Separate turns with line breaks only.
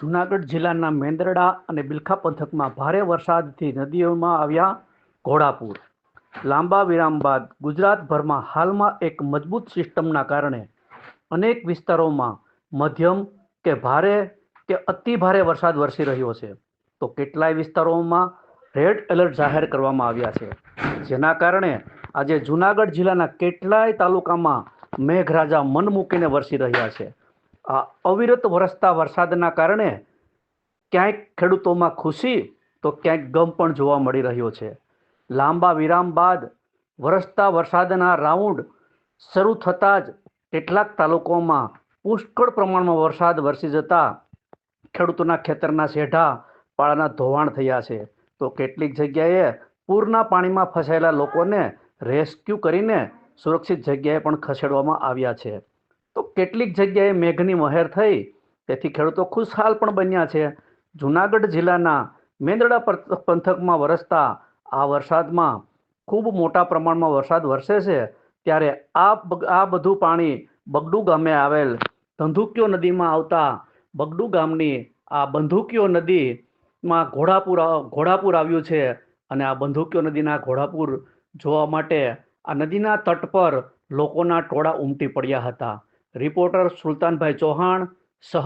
જૂનાગઢ જિલ્લાના મેંદરડા અને બિલખા પંથકમાં ભારે વરસાદથી નદીઓમાં આવ્યા ઘોડાપૂર. લાંબા વિરામ બાદ ગુજરાતભરમાં હાલમાં એક મજબૂત સિસ્ટમના કારણે અનેક વિસ્તારોમાં મધ્યમ કે ભારે કે અતિ ભારે વરસાદ વરસી રહ્યો છે. તો કેટલાય વિસ્તારોમાં રેડ એલર્ટ જાહેર કરવામાં આવ્યા છે. જેના કારણે આજે જૂનાગઢ જિલ્લાના કેટલાય તાલુકામાં મેઘરાજા મન મૂકીને વરસી રહ્યા છે. અવિરત વરસતા વરસાદના કારણે ક્યાંક ખેડૂતોમાં ખુશી તો ક્યાંક ગમ પણ જોવા મળી રહ્યો છે. લાંબા વિરામ બાદ વરસતા વરસાદના રાઉન્ડ શરૂ થતાં જ કેટલાક તાલુકાઓમાં પુષ્કળ પ્રમાણમાં વરસાદ વરસી જતા ખેડૂતોના ખેતરના શેઢા, પાળાના ધોવાણ થયા છે. તો કેટલીક જગ્યાએ પૂરના પાણીમાં ફસાયેલા લોકોને રેસ્ક્યુ કરીને સુરક્ષિત જગ્યાએ પણ ખસેડવામાં આવ્યા છે. તો કેટલીક જગ્યાએ મેઘની મહેર થઈ. તેથી ખેડૂતો ખુશહાલ પણ બન્યા છે. જૂનાગઢ જિલ્લાના મેંદરડા પંથકમાં વરસતા આ વરસાદમાં ખૂબ મોટા પ્રમાણમાં વરસાદ વરસે છે. ત્યારે આ આ બધું પાણી બગડુ ગામે આવેલ ધંધુકીઓ નદીમાં આવતા બગડુ ગામની આ બંધુકીઓ નદીમાં ઘોડાપુર ઘોડાપુર આવ્યું છે. અને આ બંધુકીઓ નદીના ઘોડાપુર જોવા માટે આ નદીના તટ પર લોકોના ટોળા ઉમટી પડ્યા હતા. રિપોર્ટર સુલતાનભાઈ ચૌહાણ